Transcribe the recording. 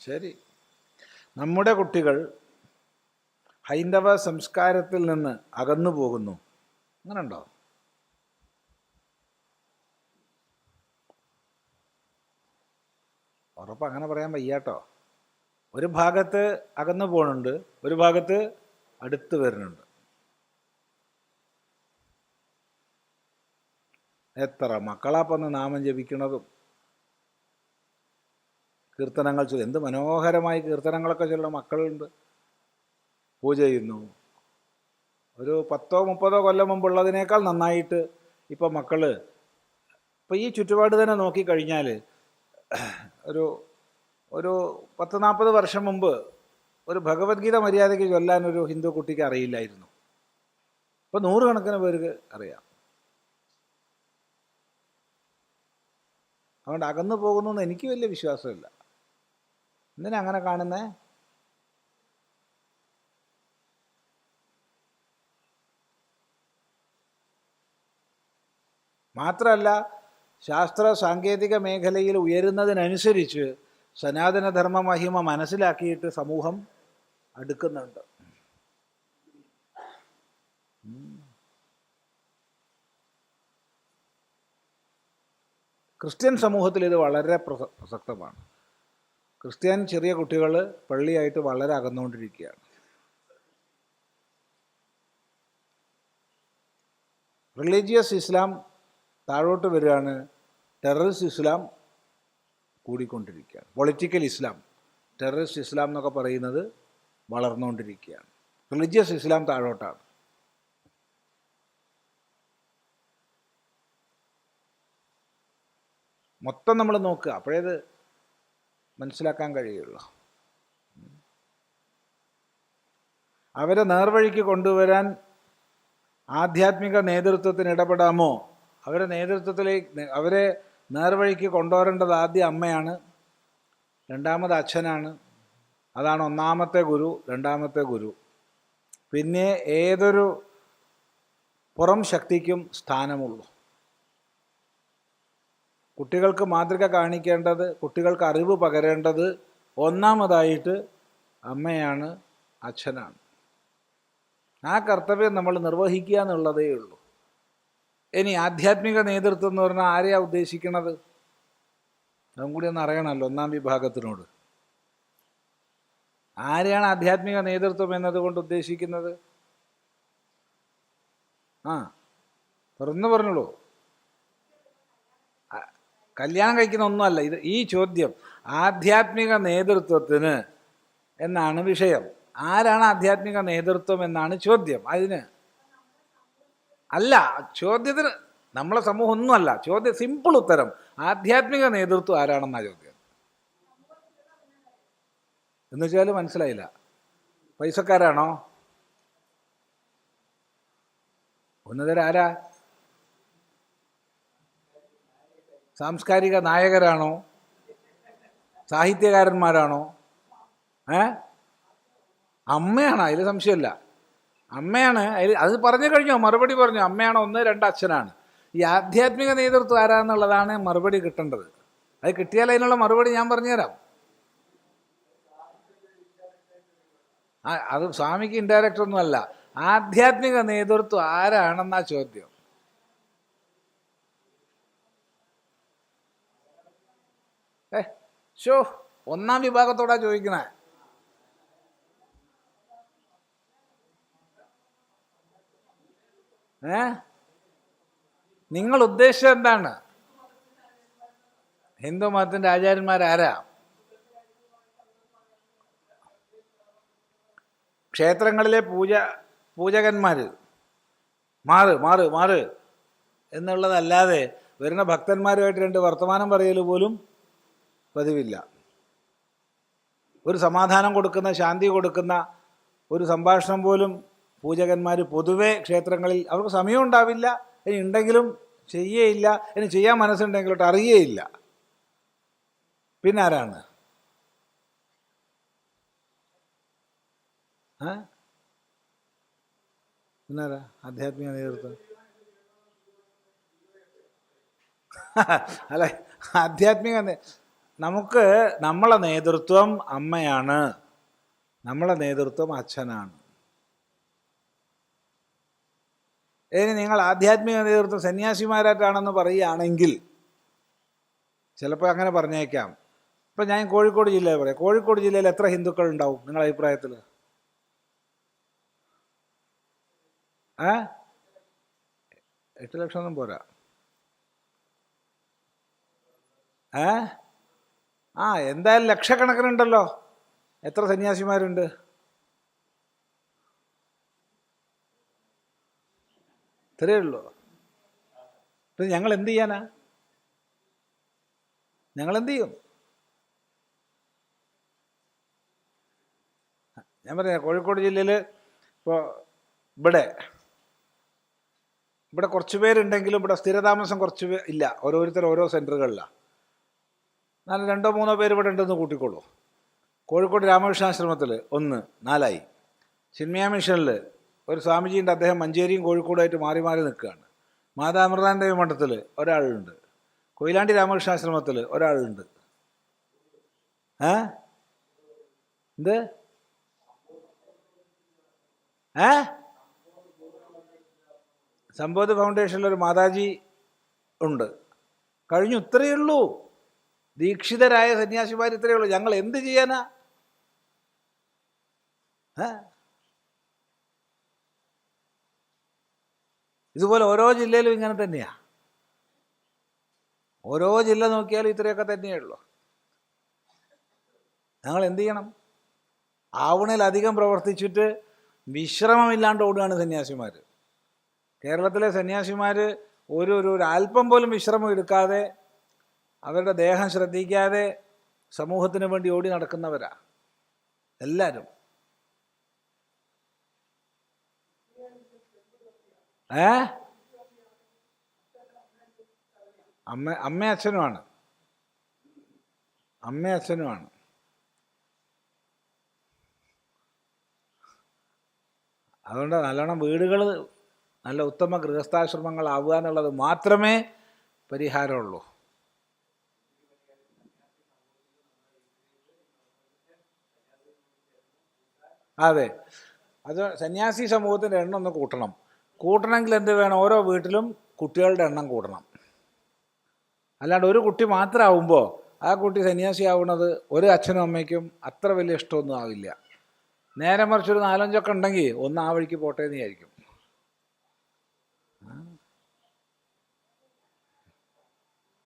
ശരി. നമ്മുടെ കുട്ടികൾ ഹൈന്ദവ സംസ്കാരത്തിൽ നിന്ന് അകന്നു പോകുന്നു. അങ്ങനെയുണ്ടോ? ഉറപ്പ് അങ്ങനെ പറയാൻ വയ്യാട്ടോ. ഒരു ഭാഗത്ത് അകന്നു പോകുന്നുണ്ട് ഒരു ഭാഗത്ത് അടുത്ത് വരുന്നുണ്ട്. എത്ര മക്കളാപ്പൊന്ന് നാമം ജപിക്കണതും? കീർത്തനങ്ങൾ ചൊല്ലി. എന്ത് മനോഹരമായി കീർത്തനങ്ങളൊക്കെ ചൊല്ലുന്ന മക്കളുണ്ട്. പൂജ ചെയ്യുന്നു. ഒരു പത്തോ മുപ്പതോ കൊല്ലം മുമ്പുള്ളതിനേക്കാൾ നന്നായിട്ട് ഇപ്പോൾ മക്കൾ ഇപ്പം ഈ ചുറ്റുപാട് തന്നെ നോക്കിക്കഴിഞ്ഞാൽ ഒരു ഒരു പത്ത് നാൽപ്പത് വർഷം മുമ്പ് ഒരു ഭഗവത്ഗീത മര്യാദയ്ക്ക് ചൊല്ലാൻ ഒരു ഹിന്ദു കുട്ടിക്ക് അറിയില്ലായിരുന്നു. ഇപ്പം നൂറുകണക്കിന് പേർക്ക് അറിയാം. അതുകൊണ്ട് അകന്നു പോകുന്നു എന്ന് എനിക്ക് വലിയ വിശ്വാസമില്ല. എന്തിനാ അങ്ങനെ കാണുന്നേ? മാത്രമല്ല ശാസ്ത്ര സാങ്കേതിക മേഖലയിൽ ഉയരുന്നതിനനുസരിച്ച് സനാതനധർമ്മ മഹിമ മനസ്സിലാക്കിയിട്ട് സമൂഹം അടുക്കുന്നുണ്ട്. ക്രിസ്ത്യൻ സമൂഹത്തിൽ ഇത് വളരെ പ്രസ- പ്രസക്തമാണ്. ക്രിസ്ത്യൻ ചെറിയ കുട്ടികൾ പള്ളിയായിട്ട് വളരെ അകന്നുകൊണ്ടിരിക്കുകയാണ്. റിലീജിയസ് ഇസ്ലാം താഴോട്ട് വരികയാണ്. ടെററിസ്റ്റ് ഇസ്ലാം കൂടിക്കൊണ്ടിരിക്കുകയാണ്. പൊളിറ്റിക്കൽ ഇസ്ലാം ടെററിസ്റ്റ് ഇസ്ലാം എന്നൊക്കെ പറയുന്നത് വളർന്നുകൊണ്ടിരിക്കുകയാണ്. റിലീജിയസ് ഇസ്ലാം താഴോട്ടാണ്. മൊത്തം നമ്മൾ നോക്കുക. അപ്പോഴേത് മനസ്സിലാക്കാൻ കഴിയുള്ളൂ. അവരെ നേർവഴിക്ക് കൊണ്ടുവരാൻ ആധ്യാത്മിക നേതൃത്വത്തിന് ഇടപെടാമോ? അവരെ നേതൃത്വത്തിലേക്ക് അവരെ നേർവഴിക്ക് കൊണ്ടുവരേണ്ടത് ആദ്യം അമ്മയാണ് രണ്ടാമത് അച്ഛനാണ് അതാണ് ഒന്നാമത്തെ ഗുരു രണ്ടാമത്തെ ഗുരു. പിന്നെ ഏതൊരു പുറം ശക്തിക്കും സ്ഥാനമുള്ളൂ. കുട്ടികൾക്ക് മാതൃക കാണിക്കേണ്ടത് കുട്ടികൾക്ക് അറിവ് പകരേണ്ടത് ഒന്നാമതായിട്ട് അമ്മയാണ് അച്ഛനാണ്. ആ കർത്തവ്യം നമ്മൾ നിർവഹിക്കുക എന്നുള്ളതേ ഉള്ളൂ. ഇനി ആധ്യാത്മിക നേതൃത്വം എന്ന് പറഞ്ഞാൽ ആരെയാ ഉദ്ദേശിക്കണത്? അതും കൂടി ഒന്ന് അറിയണമല്ലോ ഒന്നാം വിഭാഗത്തിനോട്. ആരെയാണ് ആധ്യാത്മിക നേതൃത്വം എന്നതുകൊണ്ട് ഉദ്ദേശിക്കുന്നത്? ആ തുറന്നു പറഞ്ഞോളൂ. കല്യാണം കഴിക്കുന്ന ഒന്നുമല്ല ഇത് ഈ ചോദ്യം ആധ്യാത്മിക നേതൃത്വത്തിന് എന്നാണ് വിഷയം. ആരാണ് ആധ്യാത്മിക നേതൃത്വം എന്നാണ് ചോദ്യം. അതിന് അല്ല ചോദ്യത്തിന് നമ്മളെ സമൂഹം ഒന്നുമല്ല ചോദ്യം സിമ്പിൾ ഉത്തരം. ആധ്യാത്മിക നേതൃത്വം ആരാണെന്നാ ചോദ്യം? എന്ന് വെച്ചാൽ മനസ്സിലായില്ല. പൈസക്കാരാണോ? ഉന്നതരാരാ? സാംസ്കാരിക നായകരാണോ? സാഹിത്യകാരന്മാരാണോ? ഏ? അമ്മയാണ് അതിൽ സംശയമില്ല. അമ്മയാണ് അതിൽ അത് പറഞ്ഞു കഴിഞ്ഞോ? മറുപടി പറഞ്ഞു. അമ്മയാണ് ഒന്ന് രണ്ട് അച്ഛനാണ്. ഈ ആധ്യാത്മിക നേതൃത്വം ആരാന്നുള്ളതാണ് മറുപടി കിട്ടേണ്ടത്. അത് കിട്ടിയാൽ അതിനുള്ള മറുപടി ഞാൻ പറഞ്ഞുതരാം. അത് സ്വാമിക്ക് ഇൻഡയറക്റ്റ് ഒന്നുമല്ല. ആധ്യാത്മിക നേതൃത്വം ആരാണെന്നാ ചോദ്യം. ഏ ഷോ ഒന്നാം വിഭാഗത്തോടാ ചോദിക്കുന്നത് ഏ നിങ്ങൾ ഉദ്ദേശിച്ചത് എന്താണ്? ഹിന്ദു മതത്തിന്റെ ആചാര്യന്മാരാരാ? ക്ഷേത്രങ്ങളിലെ പൂജ പൂജകന്മാർ മാറ് മാറ് മാറ്. എന്നുള്ളതല്ലാതെ വരുന്ന ഭക്തന്മാരുമായിട്ട് രണ്ട് വർത്തമാനം പറയൽ പോലും പതിവില്ല. ഒരു സമാധാനം കൊടുക്കുന്ന ശാന്തി കൊടുക്കുന്ന ഒരു സംഭാഷണം പോലും പൂജകന്മാർ പൊതുവെ ക്ഷേത്രങ്ങളിൽ അവർക്ക് സമയം ഉണ്ടാവില്ല. ഇനി ഉണ്ടെങ്കിലും ചെയ്യേയില്ല. ഇനി ചെയ്യാൻ മനസ്സുണ്ടെങ്കിലോട്ട് അറിയേയില്ല. പിന്നെ ആരാണ്? പിന്നാരാ ആധ്യാത്മിക നേതൃത്വം. അല്ല ആധ്യാത്മിക നമുക്ക് നമ്മളെ നേതൃത്വം അമ്മയാണ്. നമ്മളെ നേതൃത്വം അച്ഛനാണ്. ഇനി നിങ്ങൾ ആധ്യാത്മിക നേതൃത്വം സന്യാസിമാരായിട്ടാണെന്ന് പറയുകയാണെങ്കിൽ ചിലപ്പോൾ അങ്ങനെ പറഞ്ഞേക്കാം. ഇപ്പം ഞാൻ കോഴിക്കോട് ജില്ലയിൽ പറയാം. കോഴിക്കോട് ജില്ലയിൽ എത്ര ഹിന്ദുക്കൾ ഉണ്ടാവും നിങ്ങളുടെ അഭിപ്രായത്തിൽ ഏ? എട്ട് ലക്ഷം ഒന്നും പോരാ. ഏ? ആ എന്തായാലും ലക്ഷക്കണക്കിനുണ്ടല്ലോ എത്ര സന്യാസിമാരുണ്ട്? ഇത്രയേ ഉള്ളൂ. ഇത് ഞങ്ങൾ എന്ത് ചെയ്യാനാ? ഞങ്ങൾ എന്ത് ചെയ്യും? ഞാൻ പറയാം കോഴിക്കോട് ജില്ലയിൽ ഇപ്പോൾ ഇവിടെ ഇവിടെ കുറച്ച് പേരുണ്ടെങ്കിലും ഇവിടെ സ്ഥിരതാമസം കുറച്ച് ഇല്ല. ഓരോരുത്തർ ഓരോ സെന്ററുകളിലാണ് നാല് രണ്ടോ മൂന്നോ പേര് ഇവിടെ ഉണ്ടെന്ന് കൂട്ടിക്കോളൂ. കോഴിക്കോട് രാമകൃഷ്ണാശ്രമത്തിൽ ഒന്ന് നാലായി. ചിന്മയ മിഷനിൽ ഒരു സ്വാമിജിയുണ്ട് അദ്ദേഹം മഞ്ചേരിയും കോഴിക്കോടുമായിട്ട് മാറി മാറി നിൽക്കുകയാണ്. മാതാ അമൃതാനന്ദേവി മഠത്തിൽ ഒരാളുണ്ട്. കൊയിലാണ്ടി രാമകൃഷ്ണാശ്രമത്തിൽ ഒരാളുണ്ട്. ഏ? എന്ത്? ഏ? സംബോധ ഫൗണ്ടേഷനിൽ ഒരു മാതാജി ഉണ്ട്. കഴിഞ്ഞു ഇത്രയേ ഉള്ളൂ. ദീക്ഷിതരായ സന്യാസിമാർ ഇത്രയേ ഉള്ളൂ. ഞങ്ങൾ എന്ത് ചെയ്യാനാ? ഇതുപോലെ ഓരോ ജില്ലയിലും ഇങ്ങനെ തന്നെയാ. ഓരോ ജില്ല നോക്കിയാലും ഇത്രയൊക്കെ തന്നെയേ ഉള്ളൂ. ഞങ്ങൾ എന്ത് ചെയ്യണം? ആവണയിലധികം പ്രവർത്തിച്ചിട്ട് വിശ്രമമില്ലാണ്ട് ഓടുകയാണ് സന്യാസിമാർ കേരളത്തിലെ സന്യാസിമാർ ഒരു ഒരു അല്പം പോലും വിശ്രമം എടുക്കാതെ അവരുടെ ദേഹം ശ്രദ്ധിക്കാതെ സമൂഹത്തിന് വേണ്ടി ഓടി നടക്കുന്നവരാ. എല്ലാവരും ഏ? അമ്മ അമ്മ അച്ഛനുമാണ് അമ്മ അച്ഛനുമാണ് അതുകൊണ്ട് നല്ലോണം വീടുകൾ നല്ല ഉത്തമ ഗൃഹസ്ഥാശ്രമങ്ങളാവുക എന്നുള്ളത് മാത്രമേ പരിഹാരമുള്ളൂ. അതെ. അത് സന്യാസി സമൂഹത്തിന്റെ എണ്ണം ഒന്ന് കൂട്ടണം. കൂട്ടണമെങ്കിൽ എന്ത് വേണം? ഓരോ വീട്ടിലും കുട്ടികളുടെ എണ്ണം കൂടണം. അല്ലാണ്ട് ഒരു കുട്ടി മാത്രമാവുമ്പോൾ ആ കുട്ടി സന്യാസി ആവുന്നത് ഒരു അച്ഛനും അമ്മയ്ക്കും അത്ര വലിയ ഇഷ്ടമൊന്നും ആവില്ല. നേരെ മറിച്ചൊരു നാലഞ്ചൊക്കെ ഉണ്ടെങ്കിൽ ഒന്ന് ആ വഴിക്ക് പോട്ടെ എന്ന് വിചാരിക്കും.